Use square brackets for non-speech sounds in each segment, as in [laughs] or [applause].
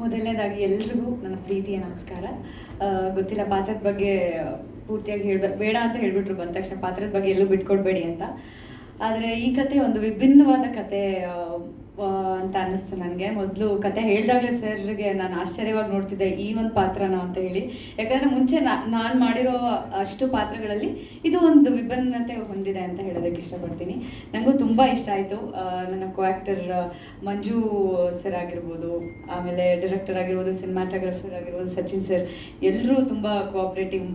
ಮೊದಲನೇದಾಗಿ ಎಲ್ರಿಗೂ ನನ್ನ ಪ್ರೀತಿಯ ನಮಸ್ಕಾರ. ಗೊತ್ತಿಲ್ಲ, ಪಾತ್ರದ ಬಗ್ಗೆ ಪೂರ್ತಿಯಾಗಿ ಹೇಳ್ಬೇಕು ಬೇಡ ಅಂತ ಹೇಳ್ಬಿಟ್ರು, ಬಂದ ತಕ್ಷಣ ಪಾತ್ರದ ಬಗ್ಗೆ ಎಲ್ಲೂ ಬಿಟ್ಕೊಡ್ಬೇಡಿ ಅಂತ. ಆದರೆ ಈ ಕತೆ ಒಂದು ವಿಭಿನ್ನವಾದ ಕತೆ ಅಂತ ಅನ್ನಿಸ್ತು ನನಗೆ. ಮೊದಲು ಕತೆ ಹೇಳಿದಾಗಲೇ ಸರ್ಗೆ ನಾನು ಆಶ್ಚರ್ಯವಾಗಿ ನೋಡ್ತಿದ್ದೆ ಈ ಒಂದು ಪಾತ್ರನ ಅಂತ ಹೇಳಿ. ಯಾಕಂದರೆ ಮುಂಚೆ ನಾನು ಮಾಡಿರೋ ಅಷ್ಟು ಪಾತ್ರಗಳಲ್ಲಿ ಇದು ಒಂದು ವಿಭಿನ್ನತೆ ಹೊಂದಿದೆ ಅಂತ ಹೇಳೋದಕ್ಕೆ ಇಷ್ಟಪಡ್ತೀನಿ. ನನಗೂ ತುಂಬ ಇಷ್ಟ ಆಯಿತು. ನನ್ನ ಕೋ ಆ್ಯಕ್ಟರ್ ಮಂಜು ಸರ್ ಆಗಿರ್ಬೋದು, ಆಮೇಲೆ ಡೈರೆಕ್ಟರ್ ಆಗಿರ್ಬೋದು ಸಿನಿಮಾಟೋಗ್ರಫರ್ ಆಗಿರ್ಬೋದು, ಸಚಿನ್ ಸರ್ ಎಲ್ಲರೂ ತುಂಬ ಕೋಆಪ್ರೇಟಿವ್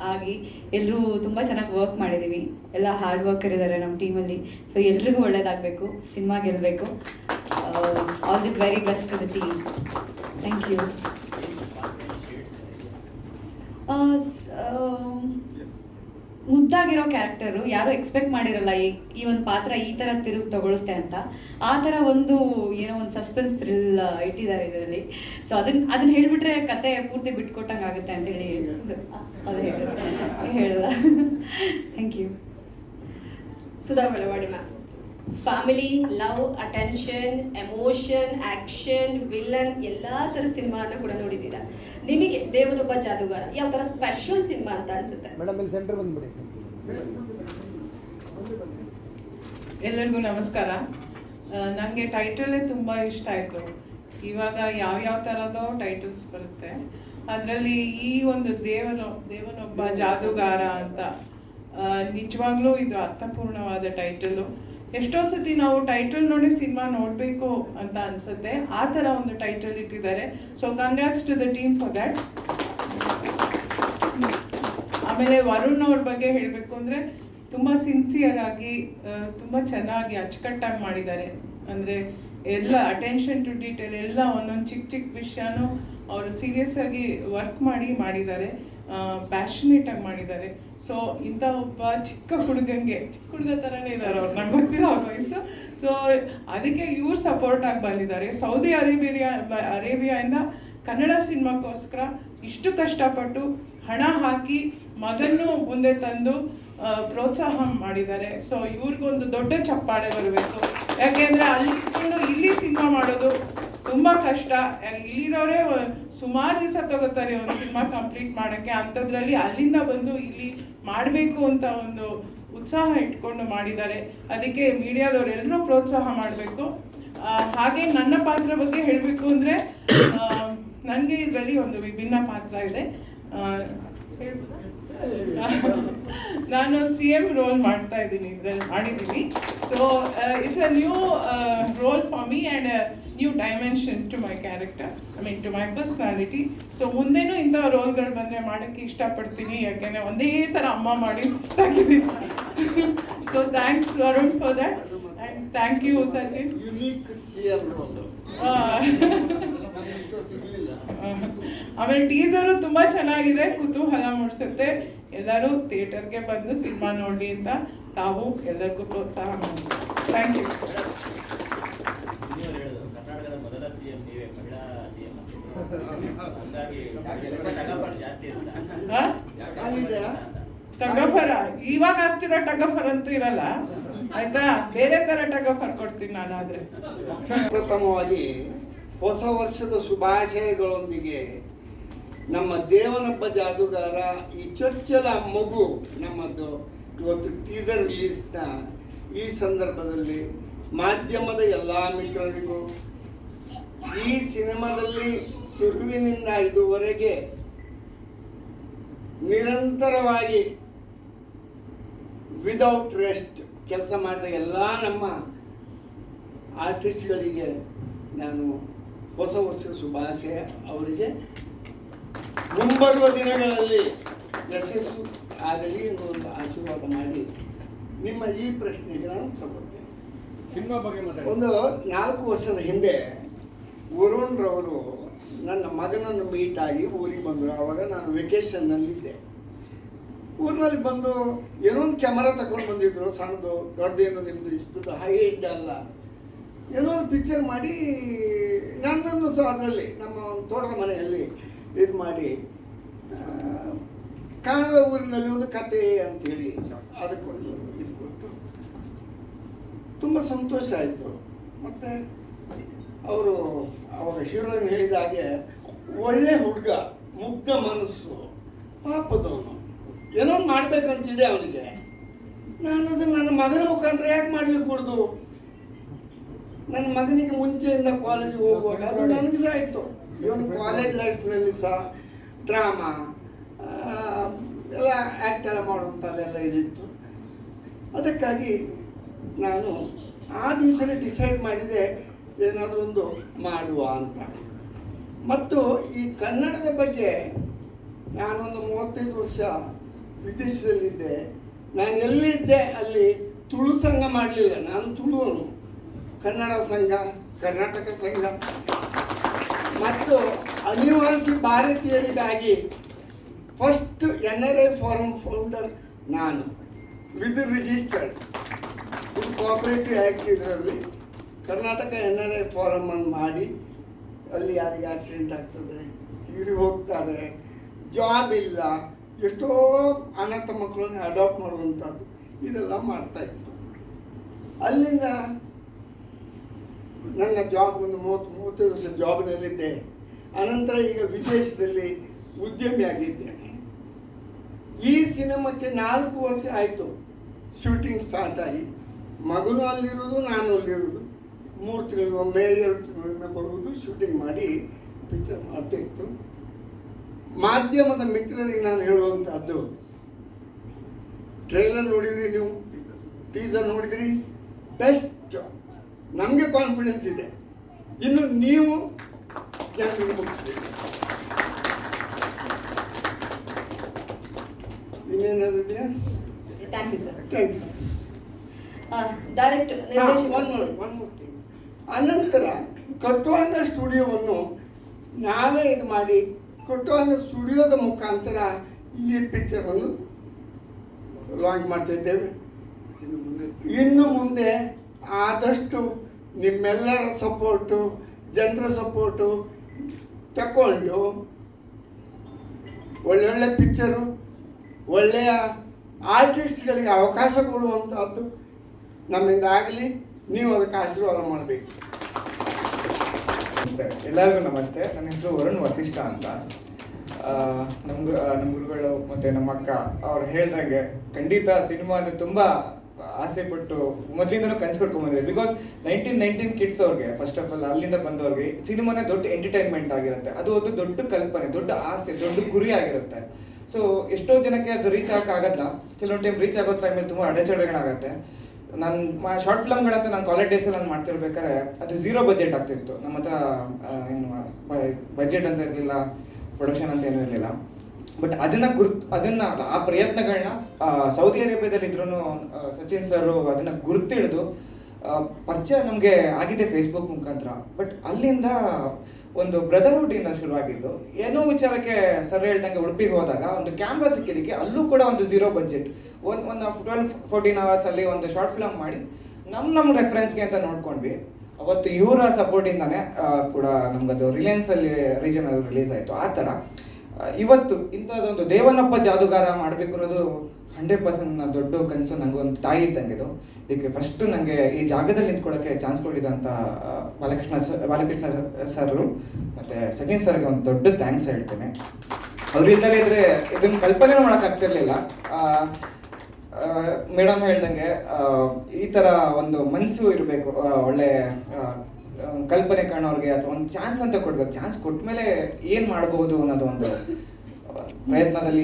ಆಗಿ ಎಲ್ಲರೂ ತುಂಬ ಚೆನ್ನಾಗಿ ವರ್ಕ್ ಮಾಡಿದ್ದೀವಿ ಎಲ್ಲ ಹಾರ್ಡ್ ವರ್ಕರ್ ಇದ್ದಾರೆ ನಮ್ಮ ಟೀಮಲ್ಲಿ ಸೊ ಎಲ್ರಿಗೂ ಒಳ್ಳೇದಾಗಬೇಕು. ಸಿನಿಮಾ ಗೆಲ್ಲಬೇಕು all the very best to the team thank you ಮುದ್ದಾಗಿರೋ character ಯಾರು ಎಕ್ಸ್ಪೆಕ್ಟ್ ಮಾಡಿರಲ್ಲ ಈ ಈ ಒಂದು ಪಾತ್ರ ಈ ಥರ ತಿರುವು ತಗೊಳುತ್ತೆ ಅಂತ. ಆ ಥರ ಒಂದು ಏನೋ ಒಂದು ಸಸ್ಪೆನ್ಸ್ ಥ್ರಿಲ್ ಇಟ್ಟಿದ್ದಾರೆ ಇದರಲ್ಲಿ. ಸೊ ಅದನ್ನ ಅದನ್ನ ಹೇಳ್ಬಿಟ್ರೆ ಕತೆ ಪೂರ್ತಿ ಬಿಟ್ಕೊಟ್ಟಂಗೆ ಆಗುತ್ತೆ ಅಂತ ಹೇಳಿ ಅದು ಹೇಳ್ದ thank you Sudha Belawadi ma'am. Family love attention emotion action villain ಎಲ್ಲ ತರ ಸಿನಿಮಾನ ಕೂಡ ನೋಡಿದ್ದೀರಾ? ನಿಮಗೆ ದೇವನೊಬ್ಬ ಜಾದುಗಾರ ಯಾವ ತರ ಸ್ಪೆಷಲ್ ಸಿನಿಮಾ ಅಂತ ಅನ್ಸುತ್ತೆ? ಮೇಡಮ್ ಇಲ್ಲಿ ಸೆಂಟರ್ ಬಂದ್ಬಿಡಿ. ಎಲ್ಲರಿಗೂ ನಮಸ್ಕಾರ. ನನಗೆ ಟೈಟಲೇ ತುಂಬ ಇಷ್ಟ ಆಯಿತು. ಇವಾಗ ಯಾವ್ಯಾವ ಥರದೋ ಟೈಟಲ್ಸ್ ಬರುತ್ತೆ. ಅದರಲ್ಲಿ ಈ ಒಂದು ದೇವನೊ ದೇವನೊಬ್ಬ ಜಾದೂಗಾರ ಅಂತ ನಿಜವಾಗ್ಲೂ ಇದು ಅರ್ಥಪೂರ್ಣವಾದ ಟೈಟಲು ಎಷ್ಟೋ ಸತಿ ನಾವು ಟೈಟಲ್ ನೋಡಿ ಸಿನಿಮಾ ನೋಡಬೇಕು ಅಂತ ಅನ್ಸುತ್ತೆ. ಆ ಥರ ಒಂದು ಟೈಟಲ್ ಇಟ್ಟಿದ್ದಾರೆ. So congrats to the team for that ಆಮೇಲೆ ವರುಣ್ ಅವ್ರ ಬಗ್ಗೆ ಹೇಳಬೇಕು ಅಂದರೆ ತುಂಬ ಸಿನ್ಸಿಯರ್ ಆಗಿ ತುಂಬ ಚೆನ್ನಾಗಿ ಅಚ್ಚುಕಟ್ಟಾಗಿ ಮಾಡಿದ್ದಾರೆ. ಅಂದರೆ ಎಲ್ಲ ಅಟೆನ್ಷನ್ ಟು ಡೀಟೇಲ್ ಎಲ್ಲ ಒಂದೊಂದು ಚಿಕ್ಕ ಚಿಕ್ಕ ವಿಷಯನೂ ಅವರು ಸೀರಿಯಸ್ ಆಗಿ ವರ್ಕ್ ಮಾಡಿ ಮಾಡಿದ್ದಾರೆ. ಪ್ಯಾಷನೇಟ್ ಆಗಿ ಮಾಡಿದ್ದಾರೆ. ಸೊ ಇಂಥ ಒಬ್ಬ ಚಿಕ್ಕ ಹುಡುಗಂಗೆ ಚಿಕ್ಕ ಹುಡುಗ ಥರನೇ ಇದ್ದಾರೆ ಅವ್ರು ನನಗೆ ಗೊತ್ತಿರೋ ಆ ವಯಸ್ಸು. ಸೊ ಅದಕ್ಕೆ ಇವ್ರು ಸಪೋರ್ಟ್ ಆಗಿ ಬಂದಿದ್ದಾರೆ. ಸೌದಿ ಅರೇಬಿಯಾ ಅರೇಬಿಯಾಯಿಂದ ಕನ್ನಡ ಸಿನಿಮಾಕ್ಕೋಸ್ಕರ ಇಷ್ಟು ಕಷ್ಟಪಟ್ಟು ಹಣ ಹಾಕಿ ಮಗನ್ನು ಮುಂದೆ ತಂದು ಪ್ರೋತ್ಸಾಹ ಮಾಡಿದ್ದಾರೆ. ಸೊ ಇವ್ರಿಗೊಂದು ದೊಡ್ಡ ಚಪ್ಪಾಳೆ ಬರಬೇಕು. ಯಾಕೆಂದರೆ ಅಲ್ಲಿ ಇಲ್ಲಿ ಸಿನಿಮಾ ಮಾಡೋದು ತುಂಬ ಕಷ್ಟ. ಇಲ್ಲಿರೋರೇ ಸುಮಾರು ದಿವಸ ತಗೋತಾರೆ ಒಂದು ಸಿನಿಮಾ ಕಂಪ್ಲೀಟ್ ಮಾಡೋಕ್ಕೆ. ಅಂಥದ್ರಲ್ಲಿ ಅಲ್ಲಿಂದ ಬಂದು ಇಲ್ಲಿ ಮಾಡಬೇಕು ಅಂತ ಒಂದು ಉತ್ಸಾಹ ಇಟ್ಕೊಂಡು ಮಾಡಿದ್ದಾರೆ. ಅದಕ್ಕೆ ಮೀಡಿಯಾದವ್ರು ಎಲ್ಲರೂ ಪ್ರೋತ್ಸಾಹ ಮಾಡಬೇಕು. ಹಾಗೆ ನನ್ನ ಪಾತ್ರ ಬಗ್ಗೆ ಹೇಳಬೇಕು ಅಂದರೆ ನನಗೆ ಇದರಲ್ಲಿ ಒಂದು ವಿಭಿನ್ನ ಪಾತ್ರ ಇದೆ. ನಾನು ಸಿ ಎಂ ರೋಲ್ ಮಾಡ್ತಾ ಇದ್ದೀನಿ ಇದರಲ್ಲಿ, ಮಾಡಿದ್ದೀನಿ. So it's uh, new role for me and new dimension to my character I mean to my personality. So ಮುಂದೇನೂ ಇಂಥ ರೋಲ್ಗಳು ಬಂದರೆ ಮಾಡೋಕ್ಕೆ ಇಷ್ಟಪಡ್ತೀನಿ. ಯಾಕೆಂದರೆ ಒಂದೇ ಥರ ಅಮ್ಮ ಮಾಡಿ ಸುಸ್ತಾಗಿದ್ದೀನಿ. So thanks Varun for that and thank you Sachin ಆಮೇಲೆ ಟೀಸರು ತುಂಬ ಚೆನ್ನಾಗಿದೆ. ಕುತೂಹಲ ಮೂಡಿಸುತ್ತೆ. ಎಲ್ಲರೂ ಥಿಯೇಟರ್ಗೆ ಬಂದು ಸಿನಿಮಾ ನೋಡಿ ಅಂತ ತಾವು ಎಲ್ಲರಿಗೂ ಪ್ರೋತ್ಸಾಹ ಮಾಡಿ. ಥ್ಯಾಂಕ್ ಯು ನೀವು ಹೇಳೋದು ಕರ್ನಾಟಕದ ಮೊದಲ ಸಿಎಂ ನೀವೇ ಮಹಿಳಾ ಸಿಎಂ ಹಂಗಾಗಿ ಟಗಫರ್. ಜಾಸ್ತಿ ಇರುತ್ತಾ ಅಲ್ಲಿದೆ ಟಗಫರ ಇವಾಗ ಆಗ್ತಿರೋ ಟಗಫರ್ ಅಂತೂ ಇರಲ್ಲ. ಆಯ್ತಾ? ಬೇರೆ ತರ ಟಗಫರ್ ಕೊಡ್ತೀನಿ ನಾನಾದ್ರೆ. ಪ್ರಥಮವಾಗಿ ಹೊಸ ವರ್ಷದ ಶುಭಾಶಯಗಳೊಂದಿಗೆ ನಮ್ಮ ದೇವನಪ್ಪ ಜಾದುಗಾರ, ಈ ಚೊಚ್ಚಲ ಮಗು ನಮ್ಮದು. ಇವತ್ತು ಟೀಸರ್ ರಿಲೀಸ್ನ ಈ ಸಂದರ್ಭದಲ್ಲಿ ಮಾಧ್ಯಮದ ಎಲ್ಲ ಮಿತ್ರರಿಗೂ, ಈ ಸಿನಿಮಾದಲ್ಲಿ ಶುರುವಿನಿಂದ ಇದುವರೆಗೆ ನಿರಂತರವಾಗಿ ವಿದೌಟ್ ರೆಸ್ಟ್ ಕೆಲಸ ಮಾಡಿದ ಎಲ್ಲ ನಮ್ಮ ಆರ್ಟಿಸ್ಟ್ಗಳಿಗೆ ನಾನು ಹೊಸ ಹೊಸ ಶುಭಾಶಯ. ಅವರಿಗೆ ಮುಂಬರುವ ದಿನಗಳಲ್ಲಿ ಯಶಸ್ಸು ಆಗಲಿ ಎಂದು ಒಂದು ಆಶೀರ್ವಾದ ಮಾಡಿ ನಿಮ್ಮ ಈ ಪ್ರಶ್ನೆಗೆ ನಾನು ಮಾತಾಡಿ. ಒಂದು ನಾಲ್ಕು ವರ್ಷದ ಹಿಂದೆ ವರುಣ್ ರವರು ನನ್ನ ಮಗನನ್ನು ಮೀಟ್ ಆಗಿ ಊರಿಗೆ ಬಂದರು. ಆವಾಗ ನಾನು ವೆಕೇಷನ್ನಲ್ಲಿದ್ದೆ ಊರಿನಲ್ಲಿ ಬಂದು ಏನೋ ಒಂದು ಕ್ಯಾಮರಾ ತಗೊಂಡು ಬಂದಿದ್ರು. ಸಣ್ಣದು ದೊಡ್ಡದೇನು ನಿಮ್ಮದು ಇಷ್ಟದ್ದು ಹಾಗೆ ಇಂದ ಅಲ್ಲ. ಏನೋ ಒಂದು ಪಿಕ್ಚರ್ ಮಾಡಿ ನನ್ನನ್ನು ಸಹ ಅದರಲ್ಲಿ ನಮ್ಮ ಒಂದು ತೋಟದ ಮನೆಯಲ್ಲಿ ಇದು ಮಾಡಿ ಕನ್ನಡ ಊರಿನಲ್ಲಿ ಒಂದು ಕತೆ ಅಂತೇಳಿ ಅದಕ್ಕೊಂದು ಇದು ಕೊಟ್ಟು ತುಂಬ ಸಂತೋಷ ಆಯಿತು. ಮತ್ತು ಅವರು, ಅವರ ಹೀರೋಯಿನ್ ಹೇಳಿದ ಹಾಗೆ ಒಳ್ಳೆ ಹುಡುಗ, ಮುಗ್ಧ ಮನಸ್ಸು, ಪಾಪದವನು. ಏನೋ ಮಾಡಬೇಕಂತಿದೆ ಅವನಿಗೆ. ನಾನು ಅದನ್ನು ನನ್ನ ಮಗನ ಮುಖಾಂತರ ಯಾಕೆ ಮಾಡ್ಲಿಕ್ಕೆ ಕೊಡ್ದು? ನನ್ನ ಮಗನಿಗೆ ಮುಂಚೆಯಿಂದ ಕಾಲೇಜಿಗೆ ಹೋಗುವಾಗ ಅದು ನನಗೆ ಸಹ ಇತ್ತು ಇವನು ಕಾಲೇಜ್ ಲೈಫ್ನಲ್ಲಿ ಸಹ ಡ್ರಾಮಾ ಎಲ್ಲ ಆ್ಯಕ್ಟ್ ಎಲ್ಲ ಮಾಡುವಂಥದ್ದೆಲ್ಲ ಇದಿತ್ತು. ಅದಕ್ಕಾಗಿ ನಾನು ಆ ದಿವಸನೇ ಡಿಸೈಡ್ ಮಾಡಿದೆ ಏನಾದರೂ ಒಂದು ಮಾಡುವ ಅಂತ. ಮತ್ತು ಈ ಕನ್ನಡದ ಬಗ್ಗೆ ನಾನೊಂದು ಮೂವತ್ತೈದು ವರ್ಷ ವಿದೇಶದಲ್ಲಿದ್ದೆ. ನಾನು ಎಲ್ಲಿದ್ದೆ ಅಲ್ಲಿ ತುಳು ಸಂಘ ಮಾಡಲಿಲ್ಲ. ನಾನು ತುಳುವನು. ಕನ್ನಡ ಸಂಘ, ಕರ್ನಾಟಕ ಸಂಘ. ಮತ್ತು ಅನಿವಾಸಿ ಭಾರತೀಯರಿಗಾಗಿ first N R I forum founder ನಾನು ವಿತ್ ರಿಜಿಸ್ಟರ್ಡ್ ಇದು ಕೋಆಪರೇಟಿವ್ ಆ್ಯಕ್ಟ್ ಇದರಲ್ಲಿ Karnataka N R I forum ಅನ್ನು ಮಾಡಿ, ಅಲ್ಲಿ ಯಾರಿಗೆ ಆಕ್ಸಿಡೆಂಟ್ ಆಗ್ತದೆ ತೀರಿ ಹೋಗ್ತಾರೆ ಜಾಬ್ ಇಲ್ಲ, ಎಷ್ಟೋ ಅನಾಥ ಮಕ್ಕಳನ್ನ ಅಡಾಪ್ಟ್ ಮಾಡುವಂಥದ್ದು ಇದೆಲ್ಲ ಮಾಡ್ತಾ ಇತ್ತು. ಅಲ್ಲಿಂದ ನನ್ನ ಜಾಬ್ ಒಂದು ಮೂವತ್ತು ಮೂವತ್ತೈದು ವರ್ಷ ಜಾಬ್ನಲ್ಲಿದ್ದೆ ಅನಂತರ ಈಗ ವಿದೇಶದಲ್ಲಿ ಉದ್ಯಮಿಯಾಗಿದ್ದೆ ಈ ಸಿನಿಮಾಕ್ಕೆ ನಾಲ್ಕು ವರ್ಷ ಆಯಿತು. ಶೂಟಿಂಗ್ ಸ್ಟಾರ್ಟ್ ಆಗಿ. ಮಗನು ಅಲ್ಲಿರೋದು ನಾನು ಅಲ್ಲಿರೋದು ಮೂರು ತಿಂಗಳಿಗೊಮ್ಮೆ ಎರಡು ತಿಂಗಳಿಗೊಮ್ಮೆ ಬರುವುದು. ಶೂಟಿಂಗ್ ಮಾಡಿ ಪಿಕ್ಚರ್ ಮಾಡ್ತಾ ಇತ್ತು. ಮಾಧ್ಯಮದ ಮಿತ್ರರಿಗೆ ನಾನು ಹೇಳುವಂಥದ್ದು ಟ್ರೈಲರ್ ನೋಡಿದ್ರಿ ನೀವು? ಟೀಸರ್ ನೋಡಿದ್ರಿ? ಬೆಸ್ಟ್ ನಮಗೆ ಕಾನ್ಫಿಡೆನ್ಸ್ ಇದೆ. ಇನ್ನು ನೀವು ಜನರಿಗೆ ಮುಗಿಸ್ಬೇಕು ಇನ್ನೇನಾದ್ರು thank you sir thank you ಅನಂತರ ಕಟ್ಟುವಂಥ ಸ್ಟುಡಿಯೋವನ್ನು ನಾವೇ ಇದು ಮಾಡಿ ಕಟ್ಟುವಂಥ ಸ್ಟುಡಿಯೋದ ಮುಖಾಂತರ ಈ ಪಿಕ್ಚರನ್ನು ಲಾಂಚ್ ಮಾಡ್ತಾ ಇದ್ದೇವೆ. ಇನ್ನು ಮುಂದೆ ಆದಷ್ಟು ನಿಮ್ಮೆಲ್ಲರ ಸಪೋರ್ಟು, ಜನರ ಸಪೋರ್ಟು ತಗೊಂಡು ಒಳ್ಳೊಳ್ಳೆ ಪಿಕ್ಚರು, ಒಳ್ಳೆಯ ಆರ್ಟಿಸ್ಟ್ಗಳಿಗೆ ಅವಕಾಶ ಕೊಡುವಂಥದ್ದು ನಮ್ಮಿಂದ ಆಗಲಿ ನೀವು ಅದಕ್ಕೆ ಆಶೀರ್ವಾದ ಮಾಡಬೇಕು. ಎಲ್ಲರಿಗೂ ನಮಸ್ತೆ. ನನ್ನ ಹೆಸರು ವರುಣ್ ವಸಿಷ್ಠ ಅಂತ. ನಮ್ಮ ನಮ್ಮ ಗುರುಗಳು ಮತ್ತು ನಮ್ಮ ಅಕ್ಕ ಅವ್ರು ಹೇಳ್ದಂಗೆ ಖಂಡಿತ ಸಿನಿಮಾ ತುಂಬ ತುಂಬಾ ಆಸೆ ಪಟ್ಟು ಮೊದಲಿಂದನೂ ಕನ್ಸು ಕಟ್ಕೊಂಡ್ಬಂದಿದೆ ಬಿಕಾಸ್ ನೈನ್ಟೀನ್ ನೈನ್ಟೀನ್ ಕಿಡ್ಸ್ ಅವ್ರಿಗೆ ಫಸ್ಟ್ ಆಫ್ ಆಲ್ ಅಲ್ಲಿಂದ ಬಂದವ್ರಿಗೆ ಸಿನಿಮಾನೇ ದೊಡ್ಡ ಎಂಟರ್ಟೈನ್ಮೆಂಟ್ ಆಗಿರುತ್ತೆ. ಅದು ಒಂದು ದೊಡ್ಡ ಕಲ್ಪನೆ, ದೊಡ್ಡ ಆಸೆ, ದೊಡ್ಡ ಗುರಿ ಆಗಿರುತ್ತೆ. ಸೊ ಎಷ್ಟೋ ಜನಕ್ಕೆ ಅದು ರೀಚ್ ಆಗಕ್ಕಾಗಲ್ಲ ಕೆಲವೊಂದು ಟೈಮ್ ರೀಚ್ ಆಗೋ ಟೈಮಲ್ಲಿ ತುಂಬ ಅಡೆಚಣೆಗಳಾಗತ್ತೆ. ನಾನು ಶಾರ್ಟ್ ಫಿಲಮ್ಗಳಂತ ನಾನು ಕಾಲೇಜ್ ಡೇಸಲ್ಲಿ ನಾನು ಮಾಡ್ತಿರ್ಬೇಕಾದ್ರೆ, ಅದು ಝೀರೋ ಬಜೆಟ್ ಆಗ್ತಿತ್ತು. ನಮ್ಮ ಹತ್ರ ಏನು ಬಜೆಟ್ ಅಂತ ಇರಲಿಲ್ಲ ಪ್ರೊಡಕ್ಷನ್ ಅಂತ ಏನೂ ಇರಲಿಲ್ಲ. ಬಟ್ ಅದನ್ನ ಗುರುತ್ ಅದನ್ನ ಆ ಪ್ರಯತ್ನಗಳನ್ನ ಸೌದಿ ಅರೇಬಿಯಾದಲ್ಲಿ ಇದ್ರು ಸಚಿನ್ ಸರ್ ಅದನ್ನ ಗುರ್ತಿಡಿದು ಪರಿಚಯ ನಮಗೆ ಆಗಿದೆ ಫೇಸ್ಬುಕ್ ಮುಖಾಂತರ. ಬಟ್ ಅಲ್ಲಿಂದ ಒಂದು ಬ್ರದರ್ಹುಡ್ ಇಂದ ಶುರುವಾಗಿದ್ದು ಏನೋ ವಿಚಾರಕ್ಕೆ ಸರ್ ಹೇಳ್ದಂಗೆ ಉಡುಪಿಗೆ ಹೋದಾಗ ಒಂದು ಕ್ಯಾಮ್ರಾ ಸಿಕ್ಕಿದ್ದಕ್ಕೆ ಅಲ್ಲೂ ಕೂಡ ಒಂದು ಝೀರೋ ಬಜೆಟ್ ಒಂದು ಒಂದು ಟ್ವೆಲ್ ಫೋರ್ಟೀನ್ ಅವರ್ಸ್ ಅಲ್ಲಿ ಒಂದು ಶಾರ್ಟ್ ಫಿಲಮ್ ಮಾಡಿ ನಮ್ಮ ನಮ್ಮ ರೆಫರೆನ್ಸ್ಗೆ ಅಂತ ನೋಡ್ಕೊಂಡ್ವಿ. ಅವತ್ತು ಇವರ ಆ, ಕೂಡ ನಮ್ಗದು ರಿಲಯನ್ಸ್ ಅಲ್ಲಿ ರೀಜನ್ ಅಲ್ಲಿ ರಿಲೀಸ್ ಆಯ್ತು. ಆ ಥರ. ಇವತ್ತು ಇಂಥದ್ದೊಂದು ದೇವನಪ್ಪ ಜಾದುಗಾರ ಮಾಡಬೇಕು ಅನ್ನೋದು ಹಂಡ್ರೆಡ್ ಪರ್ಸೆಂಟ್ ನನ್ನ ದೊಡ್ಡ ಕನಸು ನನಗೆ ಒಂದು ತಾಯಿ ಇದ್ದಂಗೆ ಇದು. ಇದಕ್ಕೆ ಫಸ್ಟ್ ನನಗೆ ಈ ಜಾಗದಲ್ಲಿ ನಿಂತ್ಕೊಳ್ಳೋಕ್ಕೆ ಚಾನ್ಸ್ ಕೊಟ್ಟಿದ್ದಂಥ ಬಾಲಕೃಷ್ಣ ಸರ್ ಬಾಲಕೃಷ್ಣ ಸರ್ ಮತ್ತು ಸಚಿನ್ ಸರ್ಗೆ ಒಂದು ದೊಡ್ಡ ಥ್ಯಾಂಕ್ಸ್ ಹೇಳ್ತೇನೆ. ಅವ್ರು ಇದ್ದಲ್ಲೇ ಇದ್ರೆ ಇದನ್ನ ಕಲ್ಪನೆ ಮಾಡೋಕ್ಕಾಗ್ತಿರ್ಲಿಲ್ಲ ಮೇಡಮ್ ಹೇಳ್ದಂಗೆ ಈ ಥರ ಒಂದು ಮನಸ್ಸು ಇರಬೇಕು ಒಳ್ಳೆ ಕಲ್ಪನೆ ಕಾಣೋರಿಗೆ ಅಥವಾ ಒಂದು ಚಾನ್ಸ್ ಅಂತ ಕೊಡ್ಬೇಕು. ಚಾನ್ಸ್ ಕೊಟ್ಮೇಲೆ ಏನು ಮಾಡಬಹುದು ಅನ್ನೋದು ಒಂದು ಪ್ರಯತ್ನದಲ್ಲಿ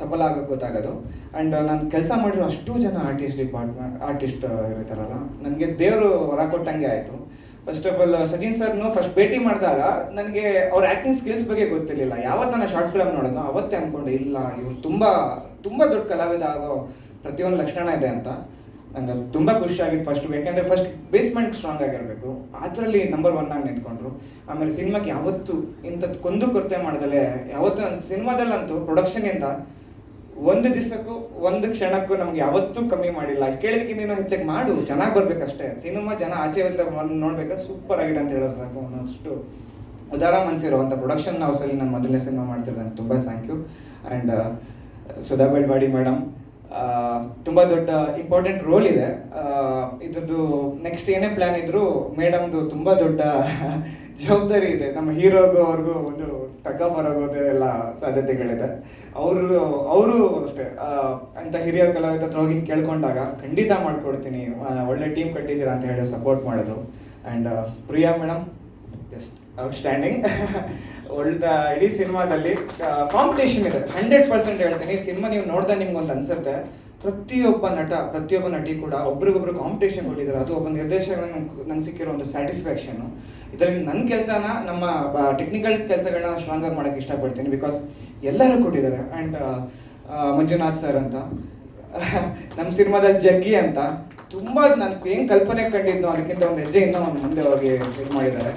ಸಫಲ ಆಗೋಕ್ಕೆ ಗೊತ್ತಾಗೋದು. ಆ್ಯಂಡ್ ನಾನು ಕೆಲಸ ಮಾಡಿರೋ ಅಷ್ಟು ಜನ ಆರ್ಟಿಸ್ಟ್ ಡಿಪಾರ್ಟ್ಮೆಂಟ್ ಆರ್ಟಿಸ್ಟ್ ಇರ್ತಾರಲ್ಲ. ನನಗೆ ದೇವರು ಹೊರ ಕೊಟ್ಟಂಗೆ ಆಯಿತು. ಫಸ್ಟ್ ಆಫ್ ಆಲ್ ಸಚಿನ್ ಸರ್ನು ಫಸ್ಟ್ ಭೇಟಿ ಮಾಡಿದಾಗ ನನಗೆ ಅವ್ರ ಆ್ಯಕ್ಟಿಂಗ್ ಸ್ಕಿಲ್ಸ್ ಬಗ್ಗೆ ಗೊತ್ತಿರಲಿಲ್ಲ. ಯಾವತ್ತು ನಾನು ಶಾರ್ಟ್ ಫಿಲಮ್ ನೋಡೋದು ಅವತ್ತೇ ಅಂದ್ಕೊಂಡೆ ಇಲ್ಲ, ಇವ್ರು ತುಂಬ ತುಂಬ ದೊಡ್ಡ ಕಲಾವಿದ ಆಗೋ ಪ್ರತಿಯೊಂದು ಲಕ್ಷಣ ಇದೆ ಅಂತ. ನಂಗೆ ತುಂಬ ಖುಷಿ ಆಗಿತ್ತು ಫಸ್ಟ್ ಯಾಕೆಂದರೆ ಫಸ್ಟ್ ಬೇಸ್ಮೆಂಟ್ ಸ್ಟ್ರಾಂಗ್ ಆಗಿರಬೇಕು. ಅದರಲ್ಲಿ ನಂಬರ್ ಒನ್ ಆಗಿ ನಿಂತ್ಕೊಂಡ್ರು. ಆಮೇಲೆ ಸಿನಿಮಾಗೆ ಯಾವತ್ತು ಇಂಥದ್ದು ಕೊಂದು ಕೊರತೆ ಮಾಡ್ದಲೆ ಯಾವತ್ತು ನನ್ನ ಸಿನಿಮಾದಲ್ಲಂತೂ ಪ್ರೊಡಕ್ಷನಿಂದ ಒಂದು ದಿವಸಕ್ಕೂ, ಒಂದು ಕ್ಷಣಕ್ಕೂ ನಮ್ಗೆ ಯಾವತ್ತೂ ಕಮ್ಮಿ ಮಾಡಿಲ್ಲ. ಕೇಳಿದಕ್ಕಿಂತ ಹೆಚ್ಚಾಗಿ ಮಾಡು, ಚೆನ್ನಾಗಿ ಬರ್ಬೇಕಷ್ಟೇ. ಸಿನಿಮಾ ಜನ ಆಚೆ ನೋಡ್ಬೇಕಾದ್ರೆ ಸೂಪರ್ ಆಗಿದೆ ಅಂತ ಹೇಳೋದು ಸಾಕು ಅನ್ನೋಷ್ಟು ಉದಾರ ಮನಸ್ಸಿರುವಂಥ ಪ್ರೊಡಕ್ಷನ್ ಹೌಸಲ್ಲಿ ನಾನು ಮೊದಲನೇ ಸಿನಿಮಾ ಮಾಡ್ತಿರೋದು, ನಂಗೆ ತುಂಬ thank you and Sudha Belwadi madam ತುಂಬ ದೊಡ್ಡ ಇಂಪಾರ್ಟೆಂಟ್ ರೋಲ್ ಇದೆ. ಇದರದ್ದು ನೆಕ್ಸ್ಟ್ ಏನೇ ಪ್ಲ್ಯಾನ್ ಇದ್ರು ಮೇಡಮ್ದು ತುಂಬ ದೊಡ್ಡ [laughs] ಜವಾಬ್ದಾರಿ ಇದೆ. ನಮ್ಮ ಹೀರೋಗೂ ಅವ್ರಿಗೂ ಒಂದು ಟಕ್ ಆಫ್ ಆಗೋದು ಎಲ್ಲ ಸಾಧ್ಯತೆಗಳಿದೆ. ಅವರು ಅವರು ಅಷ್ಟೇ. ಅಂತ ಹಿರಿಯರ ಕಲಾವಿದ ಹತ್ರ ಹೋಗಿ ಕೇಳ್ಕೊಂಡಾಗ ಖಂಡಿತ ಮಾಡ್ಕೊಡ್ತೀನಿ. ಒಳ್ಳೆ ಟೀಮ್ ಕಟ್ಟಿದ್ದೀರಾ ಅಂತ ಹೇಳಿ ಸಪೋರ್ಟ್ ಮಾಡೋದು and Priya madam just outstanding [laughs] ಒಳ್ಳೆ ಇಡೀ ಸಿನಿಮಾದಲ್ಲಿ ಕಾಂಪಿಟೇಷನ್ ಇದೆ. ಹಂಡ್ರೆಡ್ ಪರ್ಸೆಂಟ್ ಹೇಳ್ತೀನಿ ಸಿನಿಮಾ ನೀವು ನೋಡ್ದೆ ನಿಮ್ಗೆ ಒಂದು ಅನ್ಸುತ್ತೆ. ಪ್ರತಿಯೊಬ್ಬ ನಟ, ಪ್ರತಿಯೊಬ್ಬ ನಟಿ ಕೂಡ ಒಬ್ರಿಗೊಬ್ರು ಕಾಂಪಿಟೇಷನ್ ಕೊಟ್ಟಿದ್ದಾರೆ. ಅದು ಒಬ್ಬ ನಿರ್ದೇಶಕ ನಂಗೆ ಸಿಕ್ಕಿರೋ ಒಂದು ಸ್ಯಾಟಿಸ್ಫ್ಯಾಕ್ಷನು ಇದರಲ್ಲಿ ನನ್ನ ಕೆಲಸನ ನಮ್ಮ ಟೆಕ್ನಿಕಲ್ ಕೆಲಸಗಳನ್ನ ಸ್ಟ್ರಾಂಗ್ ಆಗಿ ಮಾಡೋಕ್ಕೆ ಇಷ್ಟಪಡ್ತೀನಿ ಬಿಕಾಸ್ ಎಲ್ಲರೂ ಕೊಟ್ಟಿದ್ದಾರೆ. ಆ್ಯಂಡ್ ಮಂಜುನಾಥ್ ಸರ್ ಅಂತ [laughs] ನಮ್ಮ ಸಿನಿಮಾದಲ್ಲಿ ಜಗ್ಗಿ ಅಂತ ತುಂಬ ನಾನು ಏನು ಕಲ್ಪನೆ ಕಂಡಿದ್ದು ಅದಕ್ಕಿಂತ ಒಂದು ಹೆಜ್ಜೆ ಇನ್ನೂ ಒಂದು ಮುಂದೆ ಹೋಗಿ ಇದು ಮಾಡಿದ್ದಾರೆ.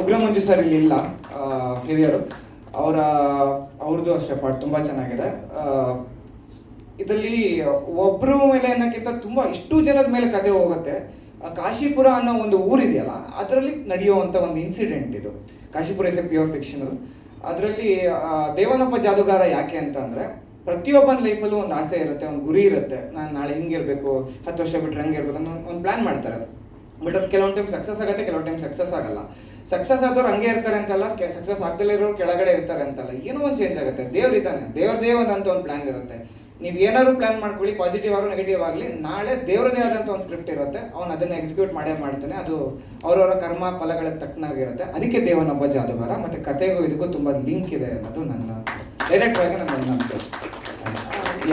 ಉಗ್ರ ಸರ್ ಇಲ್ಲಿ ಇಲ್ಲ ಹಿರಿಯರು. ಅವರ, ಅವ್ರದ್ದು ಅಷ್ಟೇ ಪಾಠ ತುಂಬ ಚೆನ್ನಾಗಿದೆ. ಇದರಲ್ಲಿ ಒಬ್ಬರ ಮೇಲೆ ಅನ್ನೋಕ್ಕಿಂತ ತುಂಬ ಇಷ್ಟು ಜನದ ಮೇಲೆ ಕತೆ ಹೋಗುತ್ತೆ. ಕಾಶಿಪುರ ಅನ್ನೋ ಒಂದು ಊರಿದೆಯಲ್ಲ, ಅದರಲ್ಲಿ ನಡೆಯುವಂಥ ಒಂದು ಇನ್ಸಿಡೆಂಟ್ ಇದು. Kashipura is a pure fictional ಅದರಲ್ಲಿ ದೇವನಪ್ಪ ಜಾದುಗಾರ ಯಾಕೆ ಅಂತ ಪ್ರತಿಯೊಬ್ಬನ ಲೈಫಲ್ಲೂ ಒಂದು ಆಸೆ ಇರುತ್ತೆ, ಒಂದು ಗುರಿ ಇರುತ್ತೆ. ನಾನು ನಾಳೆ ಹಿಂಗಿರಬೇಕು ಹತ್ತು ವರ್ಷ ಬಿಟ್ಟರೆ ಹಂಗಿರ್ಬೇಕು ಅನ್ನೋ ಒಂದು ಪ್ಲ್ಯಾನ್ ಮಾಡ್ತಾರೆ ಬಟ್ ಅದು ಕೆಲವೊಂದು ಟೈಮ್ ಸಕ್ಸಸ್ ಆಗುತ್ತೆ, ಕೆಲವೊಂದು ಟೈಮ್ ಸಕ್ಸಸ್ ಆಗಲ್ಲ. ಸಕ್ಸಸ್ ಆದವ್ರು ಹಂಗೆ ಇರ್ತಾರೆ ಅಂತಲ್ಲ ಸಕ್ಸಸ್ ಆಗ್ದಲೇ ಇರೋರು ಕೆಳಗಡೆ ಇರ್ತಾರೆ ಅಂತಲ್ಲ, ಏನೋ ಒಂದು ಚೇಂಜ್ ಆಗುತ್ತೆ. ದೇವ್ರು ಇದ್ದಾನೆ ದೇವ್ರದೇ ಅಂತ ಒಂದು ಪ್ಲಾನ್ ಇರುತ್ತೆ. ನೀವು ಏನಾದ್ರು ಪ್ಲಾನ್ ಮಾಡ್ಕೊಳ್ಳಿ ಪಾಸಿಟಿವ್ ಆಗಲಿ ನೆಗೆಟಿವ್ ಆಗಲಿ, ನಾಳೆ ದೇವರದೇ ಆದಂಥ ಒಂದು ಸ್ಕ್ರಿಪ್ಟ್ ಇರುತ್ತೆ, ಅವ್ನು ಅದನ್ನು ಎಕ್ಸಿಕ್ಯೂಟ್ ಮಾಡೇ ಮಾಡ್ತಾನೆ, ಅದು ಅವರವರ ಕರ್ಮ ಫಲಗಳ ತಕ್ಕನಾಗಿರುತ್ತೆ. ಅದಕ್ಕೆ ದೇವನೊಬ್ಬ ಜಾದುಗಾರ ಮತ್ತು ಕತೆಗೂ ಇದಕ್ಕೂ ತುಂಬ ಲಿಂಕ್ ಇದೆ ಅನ್ನೋದು ನನ್ನ ಡೈರೆಕ್ಟ್ ಆಗಿ ನನ್ನ ನಂಬಿಕೆ.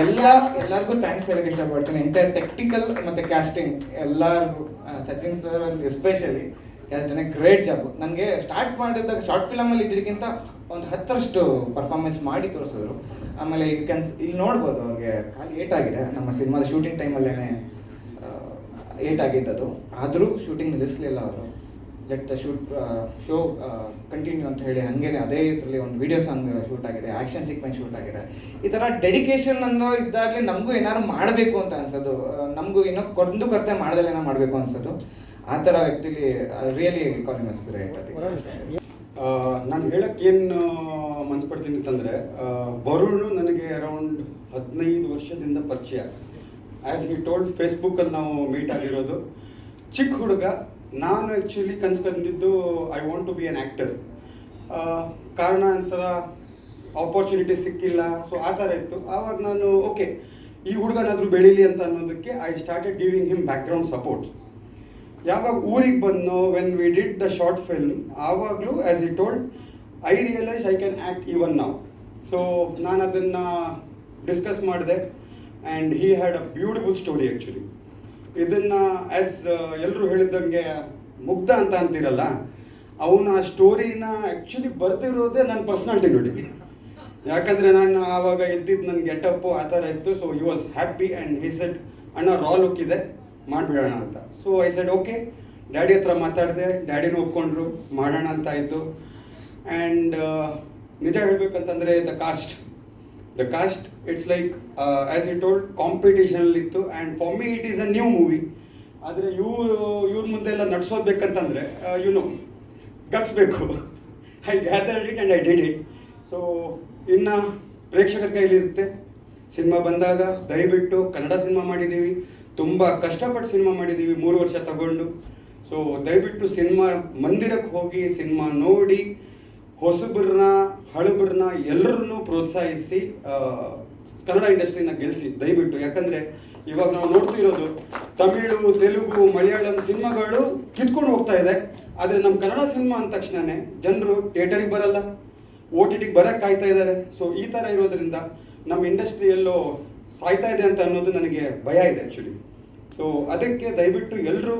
ಎಲ್ಲ, ಎಲ್ಲರಿಗೂ ಥ್ಯಾಂಕ್ಸ್ ಹೇಳಕ್ಕೆ ಇಷ್ಟಪಡ್ತೀನಿ. ಎಂಟೈರ್ ಟೆಕ್ನಿಕಲ್ ಮತ್ತು ಕ್ಯಾಸ್ಟಿಂಗ್ ಎಲ್ಲರಿಗೂ Sachin sir especially cast done a great job ನನಗೆ ಸ್ಟಾರ್ಟ್ ಮಾಡಿದಾಗ ಶಾರ್ಟ್ ಫಿಲಮಲ್ಲಿ ಇದ್ದಕ್ಕಿಂತ ಒಂದು ಹತ್ತರಷ್ಟು ಪರ್ಫಾರ್ಮೆನ್ಸ್ ಮಾಡಿ ತೋರಿಸಿದ್ರು. ಆಮೇಲೆ ಯು ಕ್ಯಾನ್ ಇಲ್ಲಿ ನೋಡ್ಬೋದು ಅವ್ರಿಗೆ ಕಾಲು ಏಟಾಗಿದೆ ನಮ್ಮ ಸಿನಿಮಾದ ಶೂಟಿಂಗ್ ಟೈಮಲ್ಲೇ ಏಟಾಗಿದ್ದದು ಆದರೂ ಶೂಟಿಂಗ್ ನಿಲ್ಲಿಸಲಿಲ್ಲ ಅವರು. Let the shoot show continue ಅಂತ ಹೇಳಿ ಹಾಗೇನೆ ಅದೇ ಇದರಲ್ಲಿ ಒಂದು ವಿಡಿಯೋ ಸಾಂಗ್ ಶೂಟ್ ಆಗಿದೆ ಆ್ಯಕ್ಷನ್ ಸೀಕ್ವೆನ್ಸ್ ಶೂಟ್ ಆಗಿದೆ. ಈ ಥರ ಡೆಡಿಕೇಶನ್ ಅನ್ನೋ ಇದ್ದಾಗಲೇ ನಮಗೂ ಏನಾದ್ರು ಮಾಡಬೇಕು ಅಂತ ಅನ್ಸೋದು. ನಮಗೂ ಏನೋ ಕೊಂದು ಕೊರತೆ ಮಾಡ್ದಲ್ಲೇನೋ ಮಾಡಬೇಕು ಅನ್ಸೋದು. ಆ ಥರ ವ್ಯಕ್ತಿಲಿ ರಿಯಲಿ ಕಾಲಿಂಗ್ ಸ್ಪಿರಿಟ್ ಅದಕ್ಕೆ ನಾನು ಹೇಳಕ್ಕೆ ಏನು ಮನ್ಸು ಪಡ್ತೀನಿ ಅಂತಂದರೆ ಬರುಣ್ ನನಗೆ ಅರೌಂಡ್ ಹದಿನೈದು ವರ್ಷದಿಂದ ಪರಿಚಯ. ಆ್ಯಸ್ ವಿ ಟೋಲ್ಡ್ ಫೇಸ್ಬುಕ್ಕಲ್ಲಿ ನಾವು ಮೀಟ್ ಆಗಿರೋದು. ಚಿಕ್ಕ ಹುಡುಗ ನಾನು actually ಕನ್ಸ್ಕೊಂಡಿದ್ದು I want to be an actor ಕಾರಣಾಂತರ opportunity ಸಿಕ್ಕಿಲ್ಲ. ಸೊ ಆ ಥರ ಇತ್ತು. ಆವಾಗ ನಾನು ಓಕೆ ಈ ಹುಡುಗನಾದರೂ ಬೆಳೀಲಿ ಅಂತ ಅನ್ನೋದಕ್ಕೆ I started giving him background support ಯಾವಾಗ ಊರಿಗೆ ಬಂದು when we did the short film ಆವಾಗಲೂ as I told I realise I can act even ನಾವು ಸೊ ನಾನು ಅದನ್ನು ಡಿಸ್ಕಸ್ ಮಾಡಿದೆ and he had a beautiful story actually ಇದನ್ನು ಆ್ಯಸ್ ಎಲ್ಲರೂ ಹೇಳಿದಂಗೆ ಮುಗ್ಧ ಅಂತ ಅಂತೀರಲ್ಲ, ಅವನು ಆ ಸ್ಟೋರಿನ ಆ್ಯಕ್ಚುಲಿ ಬರ್ತಿರೋದೇ ನನ್ನ ಪರ್ಸ್ನಾಲ್ಟಿ ನೋಡಿ. ಯಾಕಂದರೆ ನಾನು ಆವಾಗ ಇದ್ದಿದ್ದು ನನ್ನ ಗೆಟಪ್ಪು ಆ ಥರ ಇತ್ತು so you was happy and he set ಅಣ್ಣ ರಾ ಲುಕ್ ಇದೆ. ಮಾಡಿಬಿಡೋಣ ಅಂತ. So I said okay daddy ಹತ್ರ ಮಾತಾಡಿದೆ. ಡ್ಯಾಡಿನೂ ಒಪ್ಕೊಂಡ್ರು. ಮಾಡೋಣ ಅಂತ ಆಯಿತು ಆ್ಯಂಡ್ ನಿಜ ಹೇಳಬೇಕಂತಂದರೆ the cast the cast it's like as it told ಕಾಂಪಿಟೇಷನಲ್ಲಿತ್ತು and for me it is a new movie ಆದರೆ ಇವರು, ಇವ್ರ ಮುಂದೆ ಎಲ್ಲ ನಡೆಸೋದ್ಬೇಕಂತಂದರೆ you know ಗಟ್ಸ್ಬೇಕು I gather it and I did it so ಇನ್ನು ಪ್ರೇಕ್ಷಕರ ಕೈಲಿರುತ್ತೆ. ಸಿನಿಮಾ ಬಂದಾಗ ದಯವಿಟ್ಟು ಕನ್ನಡ ಸಿನಿಮಾ ಮಾಡಿದ್ದೀವಿ. ತುಂಬ ಕಷ್ಟಪಟ್ಟು ಸಿನಿಮಾ ಮಾಡಿದ್ದೀವಿ ಮೂರು ವರ್ಷ ತಗೊಂಡು. ಸೊ ದಯವಿಟ್ಟು ಸಿನಿಮಾ, ಮಂದಿರಕ್ಕೆ ಹೋಗಿ ಸಿನಿಮಾ ನೋಡಿ ಹೊಸಬ್ರನ್ನ ಹಳಬ್ರನ್ನ ಎಲ್ಲರನ್ನೂ ಪ್ರೋತ್ಸಾಹಿಸಿ ಕನ್ನಡ ಇಂಡಸ್ಟ್ರಿನ ಗೆಲ್ಲಿಸಿ ದಯವಿಟ್ಟು. ಯಾಕಂದರೆ ಇವಾಗ ನಾವು ನೋಡ್ತಿರೋದು, ತಮಿಳು, ತೆಲುಗು, ಮಲಯಾಳಂ ಸಿನಿಮಾಗಳು ಕಿತ್ಕೊಂಡು ಹೋಗ್ತಾ ಇದೆ. ಆದರೆ ನಮ್ಮ ಕನ್ನಡ ಸಿನಿಮಾ ಅಂದ ತಕ್ಷಣನೇ ಜನರು ಥಿಯೇಟರಿಗೆ ಬರಲ್ಲ, ಓ ಟಿ ಟಿಗೆ ಬರೋಕ್ಕೆ ಕಾಯ್ತಾ ಇದ್ದಾರೆ ಸೊ ಈ ಥರ ಇರೋದ್ರಿಂದ ನಮ್ಮ ಇಂಡಸ್ಟ್ರಿ ಎಲ್ಲೋ ಸಾಯ್ತಾ ಇದೆ ಅಂತ ಅನ್ನೋದು ನನಗೆ ಭಯ ಇದೆ ಆ್ಯಕ್ಚುಲಿ ಸೊ ಅದಕ್ಕೆ ದಯವಿಟ್ಟು ಎಲ್ಲರೂ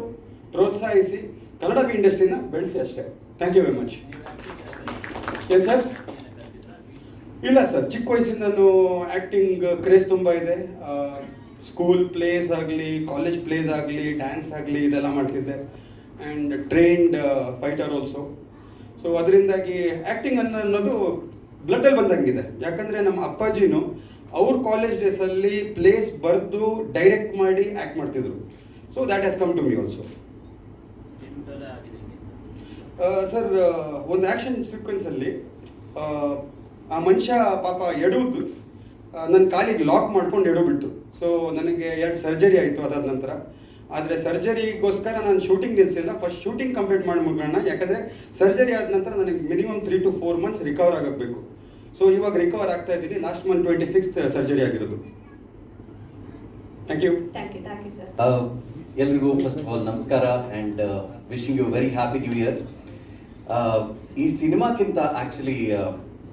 ಪ್ರೋತ್ಸಾಹಿಸಿ ಕನ್ನಡ ಇಂಡಸ್ಟ್ರಿನ ಬೆಳೆಸಿ ಅಷ್ಟೇ. ಥ್ಯಾಂಕ್ ಯು ವೆರಿ ಮಚ್ ಏನು ಸರ್? ಇಲ್ಲ ಸರ್, ಚಿಕ್ಕ ವಯಸ್ಸಿಂದನೂ ಆ್ಯಕ್ಟಿಂಗ್ ಕ್ರೇಜ್ ತುಂಬ ಇದೆ. ಸ್ಕೂಲ್ ಪ್ಲೇಸ್ ಆಗಲಿ ಕಾಲೇಜ್ ಪ್ಲೇಸ್ ಆಗಲಿ ಡ್ಯಾನ್ಸ್ ಆಗಲಿ ಇದೆಲ್ಲ ಮಾಡ್ತಿದ್ದೆ. And trained fighter also so ಅದರಿಂದಾಗಿ ಆ್ಯಕ್ಟಿಂಗ್ ಅನ್ನೋ ಅನ್ನೋದು ಬ್ಲಡ್ಡಲ್ಲಿ ಬಂದಂಗಿದೆ. ಯಾಕಂದರೆ ನಮ್ಮ ಅಪ್ಪಾಜಿನೂ ಅವ್ರ ಕಾಲೇಜ್ ಡೇಸಲ್ಲಿ ಪ್ಲೇಸ್ ಬರೆದು ಡೈರೆಕ್ಟ್ ಮಾಡಿ ಆ್ಯಕ್ಟ್ ಮಾಡ್ತಿದ್ರು. So that has come to me also sir ಒಂದು ಆ್ಯಕ್ಷನ್ ಸೀಕ್ವೆನ್ಸಲ್ಲಿ ಆ ಮನುಷ್ಯ ಪಾಪ ಎಡುವುದು ನನ್ನ ಕಾಲಿಗೆ ಲಾಕ್ ಮಾಡ್ಕೊಂಡು ಎಡೋಬಿಟ್ಟು ಸೊ ನನಗೆ ಎರಡು ಸರ್ಜರಿ ಆಯಿತು ಅದಾದ ನಂತರ. ಆದರೆ ಸರ್ಜರಿಗೋಸ್ಕರ ನಾನು ಶೂಟಿಂಗ್ ನಿಲ್ಲಿಸಿಲ್ಲ ಫಸ್ಟ್ ಶೂಟಿಂಗ್ ಕಂಪ್ಲೀಟ್ ಮಾಡಿ ಮುಗೋಣ ಯಾಕಂದರೆ ಸರ್ಜರಿ ಆದ ನಂತರ ನನಗೆ minimum three to four months recover ಆಗಬೇಕು. ಸೊ ಇವಾಗ ರಿಕವರ್ ಆಗ್ತಾ ಇದ್ದೀನಿ. Last month twenty sixth surgery ಆಗಿರೋದು. Thank you thank you thank you sir Uh, ಎಲ್ರಿಗೂ ಫಸ್ಟ್ ಆಫ್ ಆಲ್ ನಮಸ್ಕಾರ and wishing you very happy new year Uh, ಈ ಸಿನಿಮಾಕ್ಕಿಂತ actually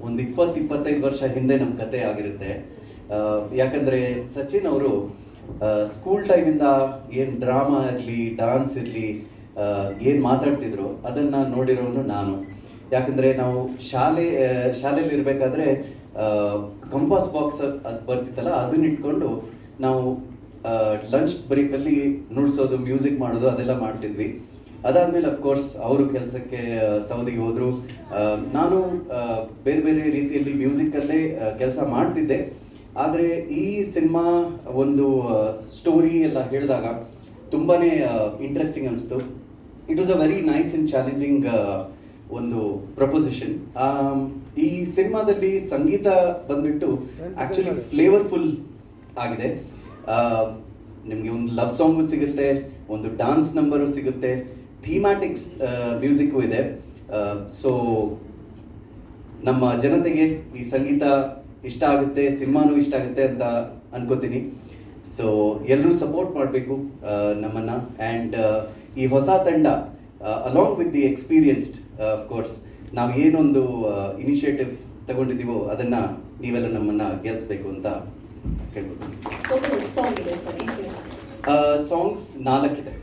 ಒಂದು ಇಪ್ಪತ್ತು ಇಪ್ಪತ್ತೈದು ವರ್ಷ ಹಿಂದೆ ನಮ್ಮ ಕತೆ ಆಗಿರುತ್ತೆ. Uh, ಯಾಕಂದರೆ ಸಚಿನ್ ಅವರು ಸ್ಕೂಲ್ ಟೈಮಿಂದ ಏನು ಡ್ರಾಮಾ ಇರಲಿ ಡಾನ್ಸ್ ಇರಲಿ ಏನು ಮಾತಾಡ್ತಿದ್ರು ಅದನ್ನು ನೋಡಿರೋನು ನಾನು. ಯಾಕಂದರೆ ನಾವು ಶಾಲೆ ಶಾಲೆಯಲ್ಲಿ ಇರಬೇಕಾದ್ರೆ ಕಂಪಾಸ್ ಬಾಕ್ಸ್ ಅದು ಬರ್ತಿತ್ತಲ್ಲ, ಅದನ್ನ ಇಟ್ಕೊಂಡು ನಾವು ಲಂಚ್ ಬ್ರೇಕಲ್ಲಿ ನುಡ್ಸೋದು ಮ್ಯೂಸಿಕ್ ಮಾಡೋದು, ಅದೆಲ್ಲ ಮಾಡ್ತಿದ್ವಿ. ಅದಾದ್ಮೇಲೆ ಅಫ್ಕೋರ್ಸ್ ಅವರು ಕೆಲಸಕ್ಕೆ ಸೌದಿಗೆ ಹೋದರು. ನಾನು ಬೇರೆ ಬೇರೆ ರೀತಿಯಲ್ಲಿ ಮ್ಯೂಸಿಕಲ್ಲೇ ಕೆಲಸ ಮಾಡ್ತಿದ್ದೆ. ಆದರೆ ಈ ಸಿನಿಮಾ ಒಂದು ಸ್ಟೋರಿ ಎಲ್ಲ ಹೇಳಿದಾಗ ತುಂಬಾ ಇಂಟ್ರೆಸ್ಟಿಂಗ್ ಅನಿಸ್ತು. It was a very nice and challenging ಒಂದು ಪ್ರಪೋಸಿಷನ್ ಈ ಸಿನಿಮಾದಲ್ಲಿ ಸಂಗೀತ ಬಂದ್ಬಿಟ್ಟು ಆಕ್ಚುಲಿ ಫ್ಲೇವರ್ಫುಲ್ ಆಗಿದೆ. ನಿಮಗೆ ಒಂದು ಲವ್ ಸಾಂಗು ಸಿಗುತ್ತೆ ಒಂದು ಡಾನ್ಸ್ ನಂಬರು ಸಿಗುತ್ತೆ ಥೀಮ್ಯಾಟಿಕ್ಸ್ ಮ್ಯೂಸಿಕ್ಕು ಇದೆ. ಸೊ ನಮ್ಮ ಜನತೆಗೆ ಈ ಸಂಗೀತ ಇಷ್ಟ ಆಗುತ್ತೆ ಸಿನಿಮಾನು ಇಷ್ಟ ಆಗುತ್ತೆ ಅಂತ ಅನ್ಕೋತೀನಿ. ಸೊ ಎಲ್ಲರೂ ಸಪೋರ್ಟ್ ಮಾಡಬೇಕು ನಮ್ಮನ್ನ. ಆ್ಯಂಡ್ ಈ ಹೊಸ ತಂಡ along with the experienced course ನಾವು ಏನೊಂದು ಇನಿಷಿಯೇಟಿವ್ ತಗೊಂಡಿದ್ದೀವೋ ಅದನ್ನ ನೀವೆಲ್ಲ ನಮ್ಮನ್ನ ಗೆಲ್ಲಿಸ್ಬೇಕು ಅಂತ ಹೇಳ್ಬೋದು. ಸಾಂಗ್ಸ್ ನಾಲ್ಕಿದೆ.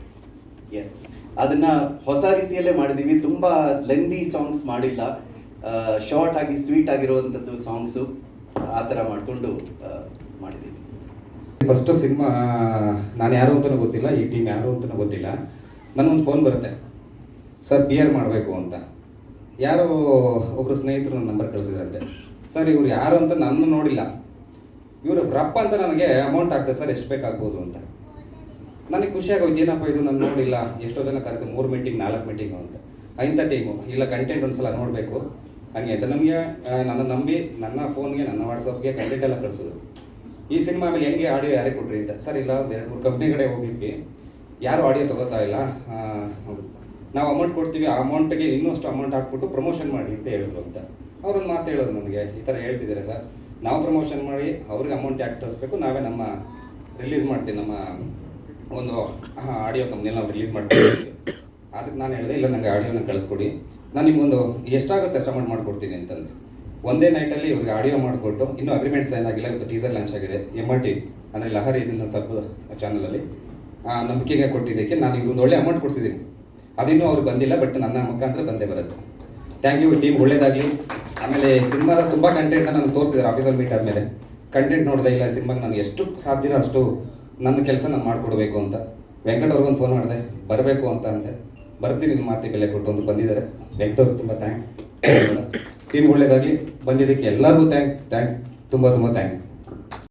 ಎಸ್ ಅದನ್ನ ಹೊಸ ರೀತಿಯಲ್ಲೇ ಮಾಡಿದೀವಿ ತುಂಬಾ ಲೆಂದಿ ಸಾಂಗ್ಸ್ ಮಾಡಿಲ್ಲ. ಶಾರ್ಟ್ ಆಗಿ ಸ್ವೀಟ್ ಆಗಿರುವಂಥದ್ದು ಸಾಂಗ್ಸು ಆ ಥರ ಮಾಡಿಕೊಂಡು ಮಾಡಿದ್ದೀವಿ. ಫಸ್ಟು ಸಿನಿಮಾ ನಾನು ಯಾರು ಅಂತಲೂ ಗೊತ್ತಿಲ್ಲ. ಈ ಟೀಮ್ ಯಾರು ಅಂತಲೂ ಗೊತ್ತಿಲ್ಲ. ನನಗೊಂದು ಫೋನ್ ಬರುತ್ತೆ. ಸರ್ ಬಿ ಮಾಡಬೇಕು ಅಂತ. ಯಾರೋ ಒಬ್ಬರು ಸ್ನೇಹಿತರು ನನ್ನ ನಂಬರ್ ಕಳಿಸಿದ್ರಂತೆ. ಸರ್, ಇವ್ರು ಯಾರು ಅಂತ ನನ್ನ ನೋಡಿಲ್ಲ. ಇವರು ರಪ್ಪ ಅಂತ ನನಗೆ ಅಮೌಂಟ್ ಆಗ್ತದೆ, ಸರ್, ಎಷ್ಟು ಬೇಕಾಗ್ಬೋದು ಅಂತ. ನನಗೆ ಖುಷಿಯಾಗೋಯ್ತು ಏನಪ್ಪ ಇದು ನಾನು ನೋಡಿಲ್ಲ, ಎಷ್ಟೋ ಜನ ಕರೆದು ಮೂರು ಮೀಟಿಂಗ್ ನಾಲ್ಕು ಮೀಟಿಂಗು ಅಂತ. ಇಂಥ ಟೀಮು ಇಲ್ಲ ಕಂಟೆಂಟ್ ಒಂದು ಸಲ ನೋಡಬೇಕು. ಹಂಗೆ ಅದು ನಮಗೆ ನನ್ನ ನಂಬಿ, ನನ್ನ ಫೋನ್ಗೆ ನನ್ನ ವಾಟ್ಸಪ್ಗೆ ಕಂಟೆಂಟ್ ಎಲ್ಲ ಕಳಿಸೋದು. ಈ ಸಿನಿಮಾ ಮೇಲೆ ಹೆಂಗೆ ಆಡಿಯೋ ಯಾರಿಗೆ ಕೊಟ್ರಿ ಅಂತ. ಸರ್, ಇಲ್ಲ, ಒಂದು ಎರಡು ಮೂರು ಕಂಪ್ನಿ ಕಡೆ ಹೋಗಿದ್ವಿ. ಯಾರು ಆಡಿಯೋ ತಗೋತಾ ಇಲ್ಲ? ನಾವು ಅಮೌಂಟ್ ಕೊಡ್ತೀವಿ, ಆ ಅಮೌಂಟ್ಗೆ ಇನ್ನಷ್ಟು ಅಮೌಂಟ್ ಹಾಕ್ಬಿಟ್ಟು ಪ್ರಮೋಷನ್ ಮಾಡಿ ಅಂತ ಹೇಳಿದ್ರು ಅಂತ. ಅವ್ರೊಂದು ಮಾತು ಹೇಳೋದು ನನಗೆ ಈ ಥರ ಹೇಳ್ತಿದ್ದಾರೆ ಸರ್? ನಾವು ಪ್ರಮೋಷನ್ ಮಾಡಿ, ಅವ್ರಿಗೆ ಅಮೌಂಟ್ ಯಾಕೆ ತರಿಸ್ಬೇಕು? ನಾವೇ ನಮ್ಮ ರಿಲೀಸ್ ಮಾಡ್ತೀವಿ, ನಮ್ಮ ಒಂದು ಆಡಿಯೋ ಕಂಪ್ನಿಯಲ್ಲಿ ನಾವು ರಿಲೀಸ್ ಮಾಡ್ತೀವಿ. ಅದಕ್ಕೆ ನಾನು ಹೇಳಿದೆ, ಇಲ್ಲ ನನಗೆ ಆಡಿಯೋನ ಕಳಿಸ್ಕೊಡಿ. ನಾನು ನಿಮ್ಗೊಂದು ಎಷ್ಟಾಗುತ್ತೆ ಅಷ್ಟು ಅಮೌಂಟ್ ಮಾಡಿಕೊಡ್ತೀನಿ ಅಂತಂದು. ಒಂದೇ ನೈಟಲ್ಲಿ ಇವ್ರಿಗೆ ಆಡಿಯೋ ಮಾಡಿಕೊಟ್ಟು, ಇನ್ನೂ ಅಗ್ರಿಮೆಂಟ್ ಸೈನ್ ಆಗಿಲ್ಲ, ಇವತ್ತು ಟೀಸರ್ ಲಾಂಚ್ ಆಗಿದೆ. ಎಂ ಆರ್ ಟಿ ಅಂದರೆ ಲಹರಿ ಇದನ್ನು ಸಬ್ ಚಾನಲಲ್ಲಿ ನಂಬಿಕೆಗೆ ಕೊಟ್ಟಿದ್ದಕ್ಕೆ ನಾನು ಇವ್ರಿಗೆ ಒಳ್ಳೆ ಅಮೌಂಟ್ ಕೊಡಿಸಿದ್ದೀನಿ. ಅದಿನ್ನೂ ಅವ್ರು ಬಂದಿಲ್ಲ ಬಟ್ ನನ್ನ ಮುಖಾಂತರ ಬಂದೇ ಬರುತ್ತೆ ಥ್ಯಾಂಕ್ ಯು ಟೀಮ್ ಒಳ್ಳೇದಾಗಲಿ. ಆಮೇಲೆ ಸಿನಿಮಾದ ತುಂಬ ಕಂಟೆಂಟ್ನ ನನಗೆ ತೋರಿಸಿದ್ದಾರೆ ಆಫೀಸಲ್ಲಿ ಮೀಟ್ ಆದಮೇಲೆ. ಕಂಟೆಂಟ್ ನೋಡಿದೆ, ಇಲ್ಲ, ಸಿನಿಮಾಗೆ ನಾನು ಎಷ್ಟು ಸಾಧ್ಯ ಅಷ್ಟು ನನ್ನ ಕೆಲಸ ನಾನು ಮಾಡಿಕೊಡ್ಬೇಕು ಅಂತ. ವೆಂಕಟ್ ಅವ್ರಿಗೊಂದು ಫೋನ್ ಮಾಡಿದೆ, ಬರಬೇಕು ಅಂತ ಅಂದೆ. ಬರ್ತೀನಿ, ನಿಮ್ಮ ಮಾತಿ ಬೆಲೆ ಕೊಟ್ಟು ಒಂದು ಬಂದಿದ್ದಾರೆ. ವೆಂಕಟ್ ಅವ್ರಿಗೆ ತುಂಬ ಥ್ಯಾಂಕ್ಸ್ ಟೀಮ್ [coughs] ಒಳ್ಳೇದಾಗಲಿ. ಬಂದಿದ್ದಕ್ಕೆ ಎಲ್ಲರಿಗೂ ಥ್ಯಾಂಕ್ ಥ್ಯಾಂಕ್ಸ್ ತುಂಬ ತುಂಬ ಥ್ಯಾಂಕ್ಸ್